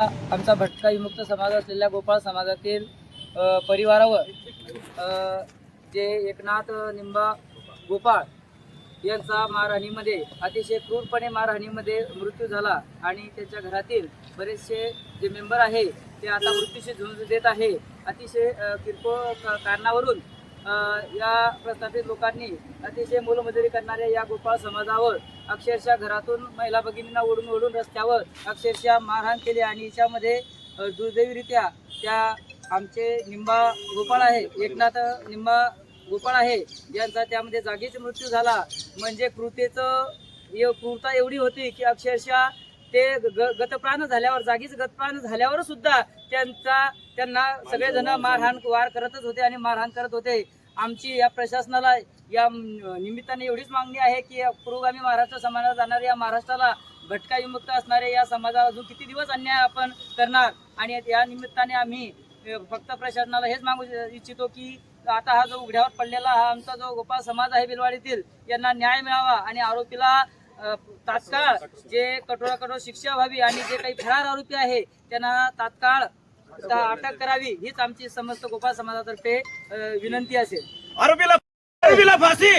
आमचा भटका विमुक्त समाज असलेल्या गोपाळ समाजातील परिवारावर जे एकनाथ निंबा गोपाळ यांचा मारहाणीमध्ये अतिशय क्रूरपणे मारहाणीमध्ये मृत्यू झाला आणि त्याच्या घरातील बरेचसे जे मेंबर आहे ते आता मृत्यूशी झुंज देत आहे. अतिशय किरकोळ कारणावरून या प्रस्थापित लोकांनी अतिशय मोलमजुरी करणाऱ्या या गोपाळ समाजावर अक्षरशः घरातून महिला भगिनींना ओढून ओढून रस्त्यावर अक्षरशः मारहाण केली आणि याच्यामध्ये दुर्दैवीरित्या त्या आमचे निंबा गोपाळ आहे एकनाथ निंबा गोपाळ आहे यांचा त्यामध्ये जागीच मृत्यू झाला. म्हणजे कृतेचं क्रूरता एवढी होती की अक्षरशः ते ग- गतप्राण झाल्यावर जागीच गतप्राण झाल्यावर सुद्धा त्यांचा त्यांना सगळेजण मारहाण वार करतच होते आणि मारहाण करत होते. आमची या प्रशासनाला या निमित्ताने एवढीच मागणी आहे की पुरोगामी महाराष्ट्र समाजाला जाणाऱ्या या महाराष्ट्राला भटका विमुक्त असणाऱ्या या समाजाला अजून किती दिवस अन्याय आपण करणार? आणि या निमित्ताने आम्ही फक्त प्रशासनाला हेच मागू इच्छितो की आता हा जो उघड्यावर पडलेला हा आमचा जो गोपाळ समाज आहे बिलवाडीतील यांना न्याय मिळावा आणि आरोपीला तात्काळ जे कठोर कठोर शिक्षा व्हावी आणि जे काही फरार आरोपी आहे त्यांना तात्काळ ता- अटक करावी हीच आमची समस्त गोपाळ समाजातर्फे विनंती असेल. आरोपीला आरोपीला फाशी!